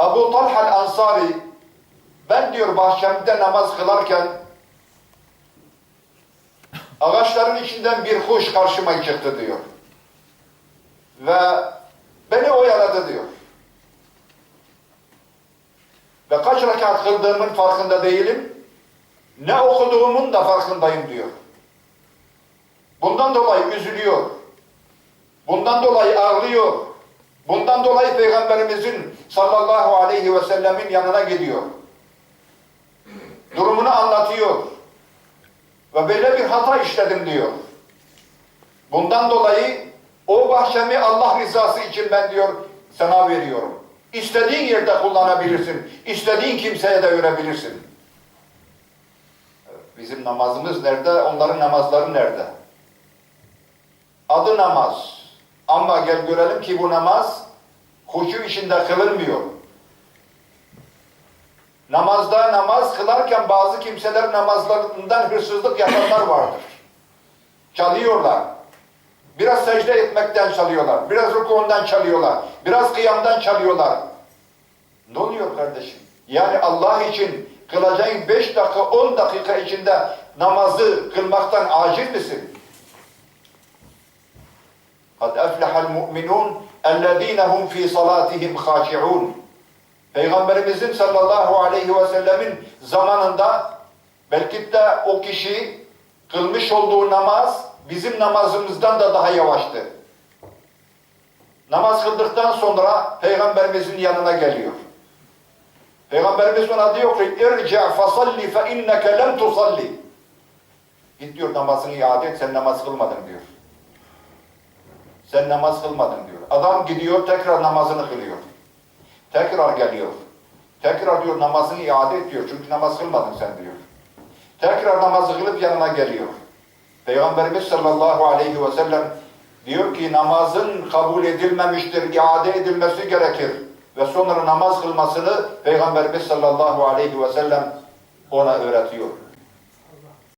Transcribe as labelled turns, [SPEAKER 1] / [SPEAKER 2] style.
[SPEAKER 1] Abu Talha Ansari ben diyor bahçemde namaz kılarken ağaçların içinden bir kuş karşıma çıktı diyor. Ve beni oyaladı diyor. Ve kaç rekat kıldığımın farkında değilim. Ne okuduğumun da farkındayım diyor. Bundan dolayı üzülüyor. Bundan dolayı ağlıyor. Bundan dolayı Peygamberimizin sallallahu aleyhi ve sellemin yanına gidiyor. Durumunu anlatıyor. Ve böyle bir hata işledim diyor. Bundan dolayı o bahçemi Allah rızası için ben diyor sana veriyorum. İstediğin yerde kullanabilirsin. İstediğin kimseye de verebilirsin. Bizim namazımız nerede? Onların namazları nerede? Adı namaz. Ama gel görelim ki bu namaz huşu içinde kılınmıyor. Namazda namaz kılarken bazı kimseler namazlarından hırsızlık yapanlar vardır. Çalıyorlar. Biraz secde etmekten çalıyorlar. Biraz rukundan çalıyorlar. Biraz kıyamdan çalıyorlar. Ne oluyor kardeşim? Yani Allah için kılacağın 5 dakika 10 dakika içinde namazı kılmaktan acil misin? قَدْ أَفْلَحَ الْمُؤْمِنُونَ اَلَّذ۪ينَ هُمْ ف۪ي صَلَاتِهِمْ خَاشِعُونَ Peygamberimizin sallallahu aleyhi ve sellemin zamanında belki de o kişi kılmış olduğu namaz bizim namazımızdan da daha yavaştı. Namaz kıldıktan sonra Peygamberimizin yanına geliyor. Peygamberimiz ona diyor ki اِرْجَعْ فَصَلِّ فَاِنَّكَ لَمْ تُصَلِّ Git diyor namazını iade et, sen namaz kılmadın diyor. Sen namaz kılmadın diyor. Adam gidiyor tekrar namazını kılıyor. Tekrar geliyor. Tekrar diyor namazını iade et diyor. Çünkü namaz kılmadın sen diyor. Tekrar namazı kılıp yanına geliyor. Peygamberimiz sallallahu aleyhi ve sellem diyor ki namazın kabul edilmemiştir, iade edilmesi gerekir. Ve sonra namaz kılmasını Peygamberimiz sallallahu aleyhi ve sellem ona öğretiyor.